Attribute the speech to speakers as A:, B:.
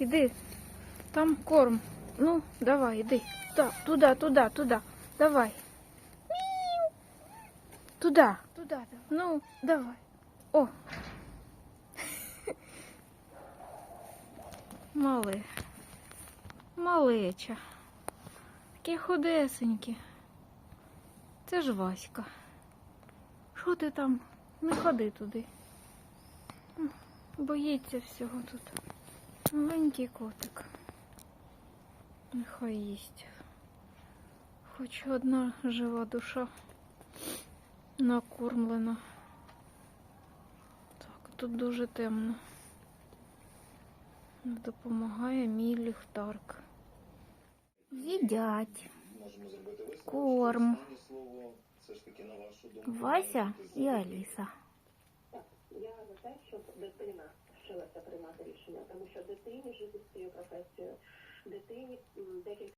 A: Іди. Там корм. Ну, давай, іди. Так, туди, туди, туди. Давай. Туди. Туди, давай. Ну, давай. О. Мале. Малеча. Такі худесенькі. Це ж Васька. Що ти там? Не ходи туди. Боїться всього тут. Маленький котик. Нехай їсть. Хоч одна жива душа накормлена. Так, тут дуже темно. Допомагає мій ліхтарк. Їдять. Корм. Вася і Аліса.
B: Я за те, щоб дитина вчилася приймати рішення, тому що дитині жити з цією дитині декілька